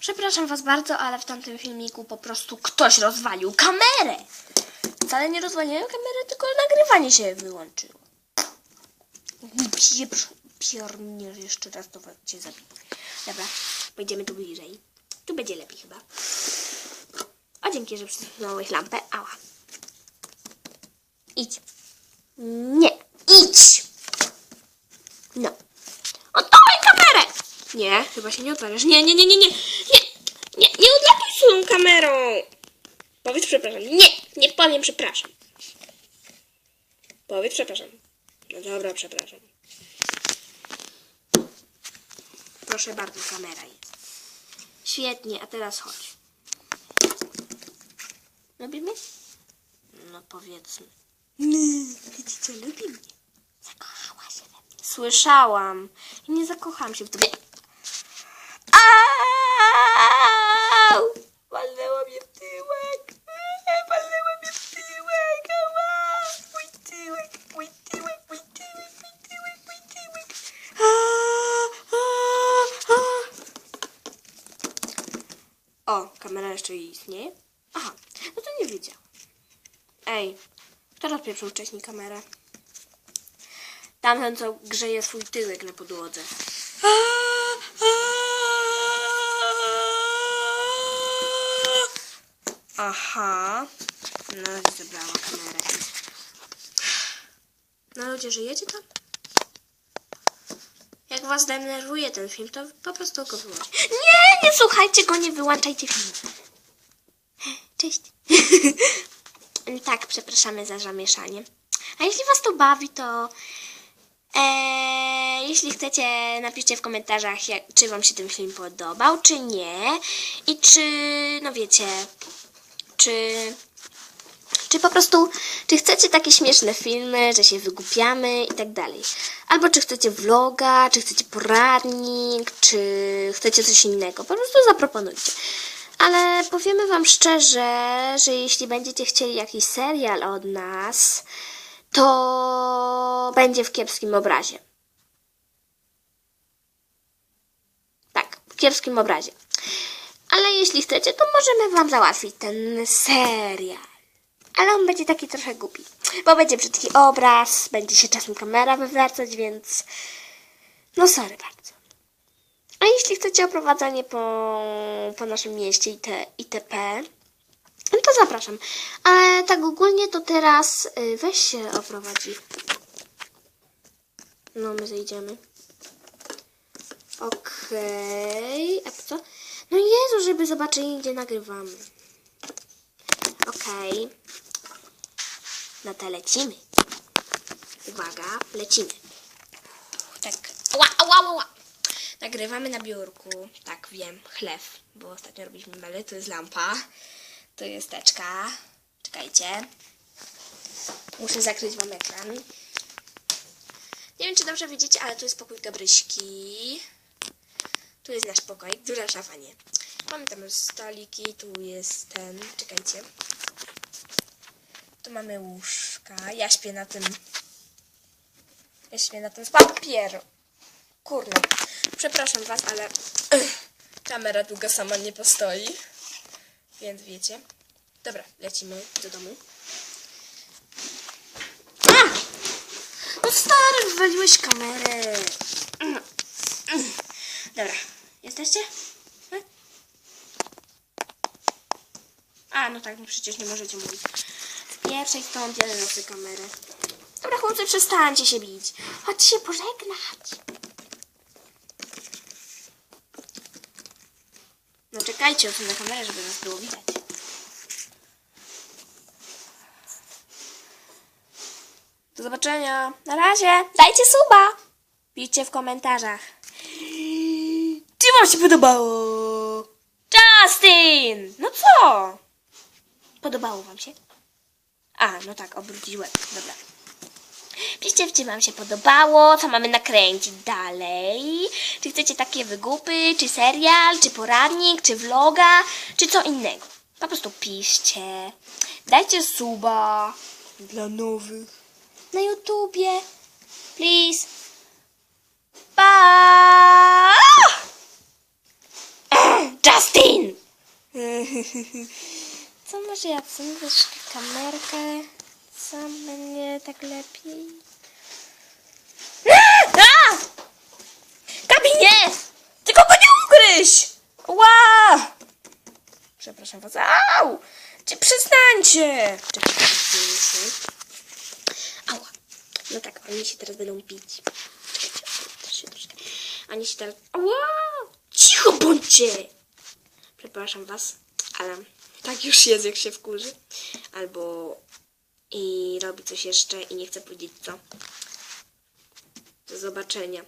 Przepraszam was bardzo, ale w tamtym filmiku po prostu ktoś rozwalił kamerę. Wcale nie rozwaliłem kamery, tylko nagrywanie się wyłączyło. Pieprz, piorniesz jeszcze raz, to cię zabiję. Dobra, pójdziemy tu bliżej. Tu będzie lepiej chyba. O, dzięki, że przysunąłeś lampę. Ała. Idź. Nie, idź! No. Nie, chyba się nie odwalisz. Nie, nie, nie, nie, nie. Nie, nie, nie odlapuj swoją kamerą. Powiedz przepraszam. Nie, nie powiem przepraszam. Powiedz przepraszam. No dobra, przepraszam. Proszę bardzo, kamera jest. Świetnie, a teraz chodź. Lubimy? No powiedzmy. Widzicie, lubi mnie. Zakochała się we mnie. Słyszałam. I nie zakocham się w tobie. Kamera jeszcze istnieje? Aha, no to nie wiedziałam. Ej, kto rozpieprzył wcześniej kamerę? Tamten, co grzeje swój tyłek na podłodze. Aha. No i zebrała kamerę. No ludzie, żyjecie tam? Jak was denerwuje ten film, to po prostu go wyłączcie. Nie, nie słuchajcie go, nie wyłączajcie filmu. Cześć. tak, przepraszamy za zamieszanie. A jeśli was to bawi, to Eee, jeśli chcecie, napiszcie w komentarzach, jak, czy Wam się ten film podobał, czy nie. I czy, no wiecie, czy, czy po prostu, czy chcecie takie śmieszne filmy, że się wygłupiamy i tak dalej. Albo czy chcecie vloga, czy chcecie poradnik, czy chcecie coś innego. Po prostu zaproponujcie. Ale powiemy Wam szczerze, że jeśli będziecie chcieli jakiś serial od nas, to będzie w kiepskim obrazie. Tak, w kiepskim obrazie. Ale jeśli chcecie, to możemy wam załatwić ten serial. Ale on będzie taki trochę głupi. Bo będzie brzydki obraz, będzie się czasem kamera wywracać, więc... No sorry bardzo. A jeśli chcecie oprowadzanie po, po naszym mieście IT, itp., no to zapraszam. Ale tak ogólnie to teraz y, weź się oprowadzi. No, my zejdziemy. Okej. A po co? No Jezu, żeby zobaczyli, gdzie nagrywamy. Okej. No to lecimy. Uwaga, lecimy. Tak. Ła, ła, ła. Nagrywamy na biurku. Tak, wiem. Chleb. Bo ostatnio robiliśmy mele. To jest lampa. To jest teczka. Czekajcie. Muszę zakryć wam ekran. Nie wiem, czy dobrze widzicie, ale tu jest pokój Gabryśki. Tu jest nasz pokój. Duża szafa, nie. Mamy tam stoliki. Tu jest ten... Czekajcie. Tu mamy łóżka. Ja śpię na tym... Ja śpię na tym papieru. Kurna. Przepraszam was, ale... Kamera długo sama nie postoi. Więc wiecie. Dobra, lecimy do domu. A! No stary, wywaliłeś kamerę. Dobra, jesteście? E? A, no tak, no przecież nie możecie mówić. Pierwszej stąd ja noszę kamerę. Dobra, chłopcy, przestańcie się bić. Chodź się pożegnać. No czekajcie, na kamerę, żeby nas było widać. Do zobaczenia. Na razie. Dajcie suba. Piszcie w komentarzach. Czy wam się podobało? Justin! No co? Podobało wam się? A, no tak, obrócić łeb. Dobra. Piszcie, czy wam się podobało, co mamy nakręcić dalej. Czy chcecie takie wygupy, czy serial, czy poradnik, czy vloga, czy co innego. Po prostu piszcie. Dajcie suba dla nowych na YouTubie. Please. Pa! Justin! Co może ja chcę? Troszkę kamerkę. Co będzie tak lepiej? A! Gabi, nie! Tylko go nie ugryź! Ła! Przepraszam was. Au! Czy przestańcie! Ała. No tak, oni się teraz będą bić. Oni się teraz... Ała! Cicho bądźcie! Przepraszam was, ale tak już jest, jak się wkurzy. Albo i robi coś jeszcze i nie chce powiedzieć co. Do zobaczenia.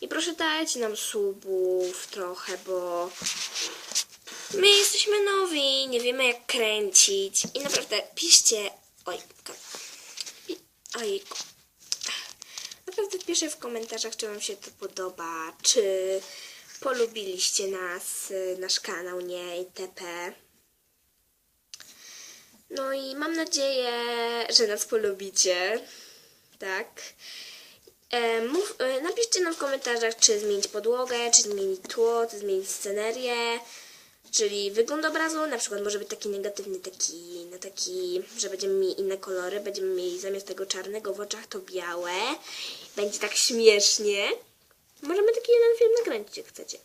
I proszę dajcie nam subów trochę, bo my jesteśmy nowi, nie wiemy jak kręcić. I naprawdę piszcie. Oj, ojku. Naprawdę piszcie w komentarzach, czy Wam się to podoba, czy polubiliście nas, y, nasz kanał, nie, itp. No i mam nadzieję, że nas polubicie. Tak. E, mów, e, napiszcie nam w komentarzach, czy zmienić podłogę, czy zmienić tło, czy zmienić scenerię, czyli wygląd obrazu, na przykład może być taki negatywny, taki, no taki, że będziemy mieli inne kolory, będziemy mieli zamiast tego czarnego w oczach to białe, będzie tak śmiesznie. Możemy taki jeden film nakręcić, jak chcecie.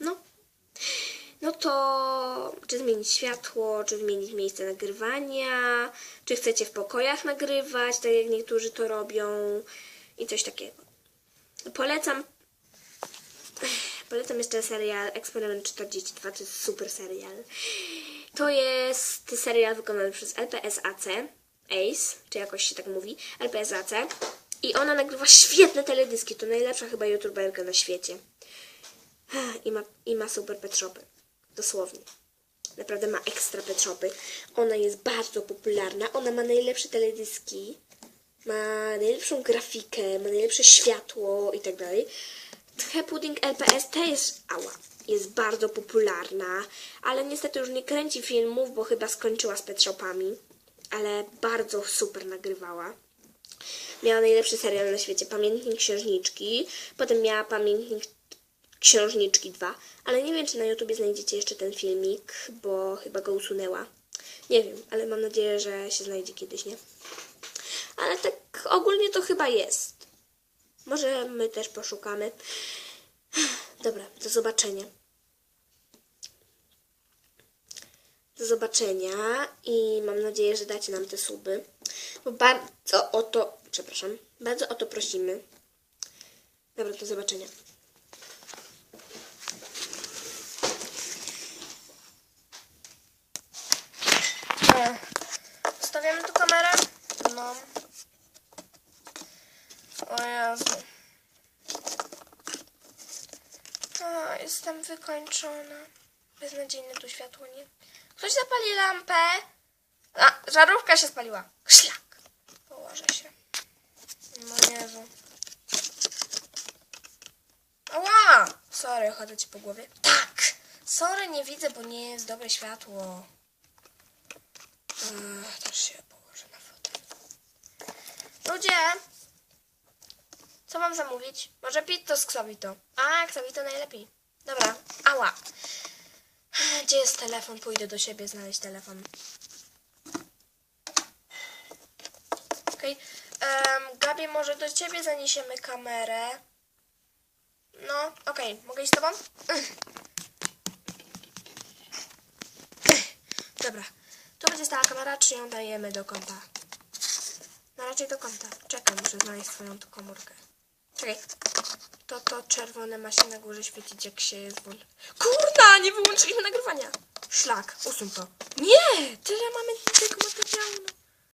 No. No to czy zmienić światło, czy zmienić miejsce nagrywania, czy chcecie w pokojach nagrywać, tak jak niektórzy to robią i coś takiego. Polecam polecam jeszcze serial Eksperyment 42, to jest super serial. To jest serial wykonany przez LPSAC, ACE, czy jakoś się tak mówi, LPSAC. I ona nagrywa świetne teledyski, to najlepsza chyba youtuberka na świecie. I ma, i ma super pet shopy. Dosłownie. Naprawdę ma ekstra pet shopy. Ona jest bardzo popularna. Ona ma najlepsze teledyski. Ma najlepszą grafikę, ma najlepsze światło i tak dalej. Pudding LPS też ała, jest bardzo popularna, ale niestety już nie kręci filmów, bo chyba skończyła z pet shopami. Ale bardzo super nagrywała. Miała najlepszy serial na świecie, Pamiętnik Księżniczki. Potem miała Pamiętnik Księżniczki 2, ale nie wiem, czy na YouTubie znajdziecie jeszcze ten filmik, bo chyba go usunęła. Nie wiem, ale mam nadzieję, że się znajdzie kiedyś, nie? Ale tak ogólnie to chyba jest. Może my też poszukamy. Dobra, do zobaczenia. Do zobaczenia i mam nadzieję, że dacie nam te suby, bo bardzo o to, przepraszam, bardzo o to prosimy. Dobra, do zobaczenia. Stawiamy tu kamerę? No. O Jezu. O, jestem wykończona. Beznadziejne tu światło, nie? Ktoś zapali lampę. A, żarówka się spaliła. Szlak. Położę się. No Jezu. Ała! Sorry, chodzę ci po głowie. Tak! Sorry, nie widzę, bo nie jest dobre światło. Ech, też się położę na fotel. Ludzie! Co mam zamówić? Może pizzę z Xavito. A, Xavito najlepiej. Dobra, ała. Gdzie jest telefon? Pójdę do siebie znaleźć telefon. Okej. Okay. Gabi, może do ciebie zaniesiemy kamerę. No, okej. Mogę iść z tobą? Dobra. Tu będzie stała kamera, czy ją dajemy do kąta? No raczej do kąta. Czekaj, muszę znaleźć swoją komórkę. Czekaj. To to czerwone ma się na górze świecić, jak się jest włącz... Kurna, nie wyłączyliśmy nagrywania. Szlak, usuń to. Nie, tyle mamy tego materiału.